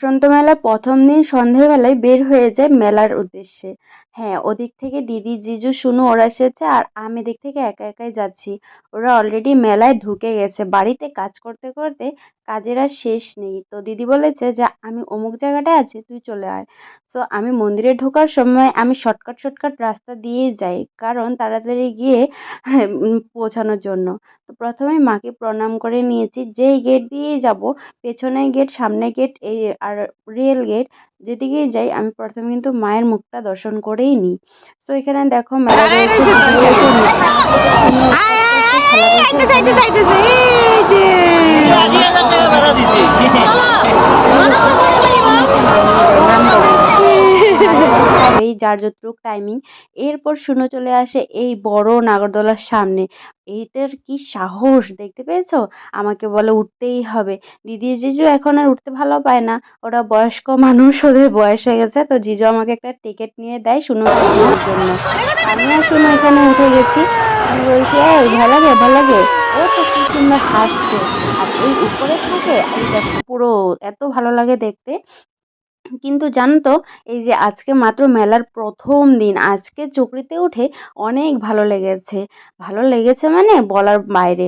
বসন্ত প্রথম দিন সন্ধেবেলায় বের হয়ে যায় মেলার উদ্দেশ্যে। হ্যাঁ ওদিক থেকে দিদি, জিজু শুনু ওরা এসেছে আর আমি দিক থেকে একা একাই যাচ্ছি। ওরা অলরেডি মেলায় ঢুকে গেছে। বাড়িতে কাজ করতে করতে কাজের আর শেষ নেই। তো দিদি বলেছে যে, আমি অমুক জায়গাটায় আছি, তুই চলে আয়। তো আমি মন্দিরে ঢোকার সময় আমি শর্টকাট শর্টকাট রাস্তা দিয়েই যাই কারণ তাড়াতাড়ি গিয়ে পৌঁছানোর জন্য। তো প্রথমে মাকে প্রণাম করে নিয়েছি। যেই গেট দিয়েই যাব, পেছনের গেট সামনে গেট এই আর রিয়েল গেট যেদিকেই যাই আমি প্রথমে কিন্তু মায়ের মুখটা দর্শন করেই নিই। সো এখানে দেখো মেলা রয়েছে যতটুক টাইমিং এরপর শূন্য চলে আসে এই বড় নাগরদোলার সামনে। এইটার কি সাহস দেখতে পেয়েছ? আমাকে বলে উঠতেই হবে। দিদি জিজু এখন আর উঠতে ভালো পায় না। ওরা বয়স্ক মানুষ, ওদের বয়স হয়ে গেছে। তো জিজু আমাকে একটা টিকিট নিয়ে দেয় শুনো জন্য। আমি আর শুনো এখানে উঠে গেছি। আমি বলছি, এই, ভালো লাগে ভালো লাগে? ও তো কি সুন্দর হাসছে। আর এই উপরে থাকে পুরো, এত ভালো লাগে দেখতে। কিন্তু জানো তো এই যে আজকে মাত্র মেলার প্রথম দিন, আজকে চকরিতে উঠে অনেক ভালো লেগেছে। ভালো লেগেছে মানে বলার বাইরে।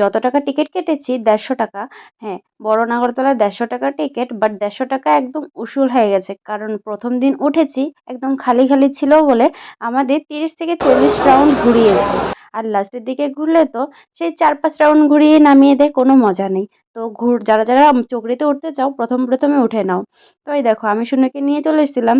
যত টাকা টিকিট কেটেছি, দেড়শো টাকা। হ্যাঁ বড় নাগরতলায় দেড়শো টাকা টিকিট বাট দেড়শো টাকা একদম উসুল হয়ে গেছে। কারণ প্রথম দিন উঠেছি, একদম খালি খালি ছিল বলে আমাদের তিরিশ থেকে চল্লিশ রাউন্ড ঘুরিয়েছে আর লাস্টের দিকে ঘুরলে তো সেই চার পাঁচ রাউন্ড ঘুরিয়ে নামিয়ে দেয় কোনো মজা নেই। তো ঘুর, যারা যারা চকরিতে উঠতে চাও, প্রথম, প্রথমে উঠে নাও। তো এই দেখো, আমি শূন্যকে নিয়ে চলে এসেছিলাম।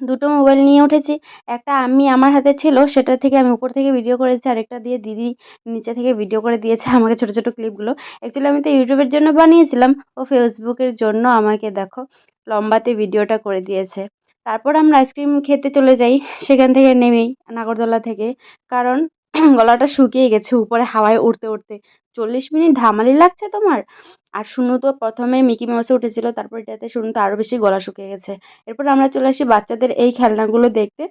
দুটো মোবাইল নিয়ে উঠেছি। একটা আমি, আমার হাতে ছিল, সেটা থেকে আমি উপর থেকে ভিডিও করেছি, আরেকটা দিয়ে দিদি নিচে থেকে ভিডিও করে দিয়েছে আমাকে ছোটো ছোটো ক্লিপগুলো অ্যাকচুয়ালি আমি তো ইউটিউবের জন্য বানিয়েছিলাম। ও ফেসবুকের জন্য আমাকে দেখো, লম্বাতে ভিডিওটা করে দিয়েছে। তারপর আমরা আইসক্রিম খেতে চলে যাই। সেখান থেকে নেমেই, নাগরদোলা থেকে। কারণ গলাটা শুকিয়ে গেছে, উপরে হাওয়ায় উঠতে উঠতে চল্লিশ মিনিট ধামালি লাগছে তোমার? আর শুনু তো প্রথমে মিকি মাউসে উঠেছিল, তারপর এটাতে শুনু তো আরও বেশি গলা শুকিয়ে গেছে। এরপর আমরা চলে আসি বাচ্চাদের এই খেলনাগুলো দেখতে।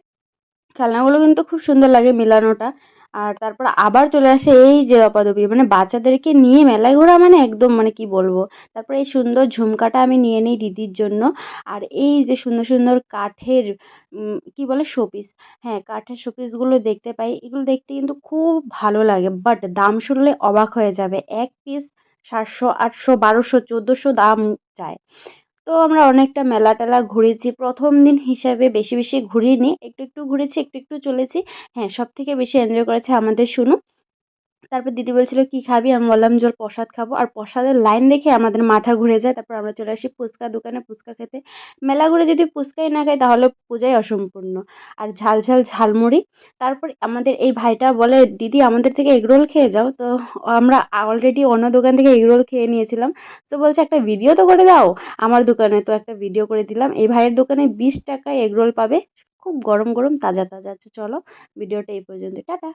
খেলনাগুলো কিন্তু খুব সুন্দর লাগে মেলানোটা। আর তারপর আবার চলে আসে এই যে অপাদবি মানে বাচ্চাদেরকে নিয়ে মেলায় ঘোরা মানে একদম মানে কি বলব? তারপরে এই সুন্দর ঝুমকাটা আমি নিয়ে নিই দিদির জন্য। আর এই যে সুন্দর সুন্দর কাঠের কি বলে শোপিস? হ্যাঁ কাঠের শোপিসগুলো দেখতে পাই। এগুলো দেখতে কিন্তু খুব ভালো লাগে, বাট দাম শুনলে অবাক হয়ে যাবে। এক পিস সাতশো, আটশো, বারোশো, চোদ্দোশো দাম চায়। তো আমরা অনেকটা মেলা টেলা ঘুরেছি। প্রথম দিন হিসাবে বেশি বেশি ঘুরিনি। একটু একটু ঘুরেছি, একটু একটু চলেছি। হ্যাঁ সব থেকে বেশি এনজয় করেছে আমাদের শুনু তারপর দিদি বলছিল, কি খাবি? আমি বললাম, জল প্রসাদ খাব। আর প্রসাদের লাইন দেখে আমাদের মাথা ঘুরে যায়। তারপর আমরা চলে আসি ফুচকা দোকানে। ফুচকা খেতে মেলা ঘুরে যদি ফুচকাই না খাই, তাহলে পূজাই অসম্পূর্ণ। আর ঝাল ঝাল ঝালমুড়ি। তারপর আমাদের এই ভাইটা বলে, দিদি, আমাদের থেকে এগরোল খেয়ে যাও। তো আমরা অলরেডি অন্য দোকান থেকে এগরোল খেয়ে নিয়েছিলাম। তো বলছে, একটা ভিডিও তো করে দাও। আমার দোকানে তো একটা ভিডিও করে দিলাম। এই ভাইয়ের দোকানে বিশ টাকায় এগরোল পাবে। খুব গরম গরম, তাজা তাজা আছে। চলো ভিডিওটা এই পর্যন্ত টাটা।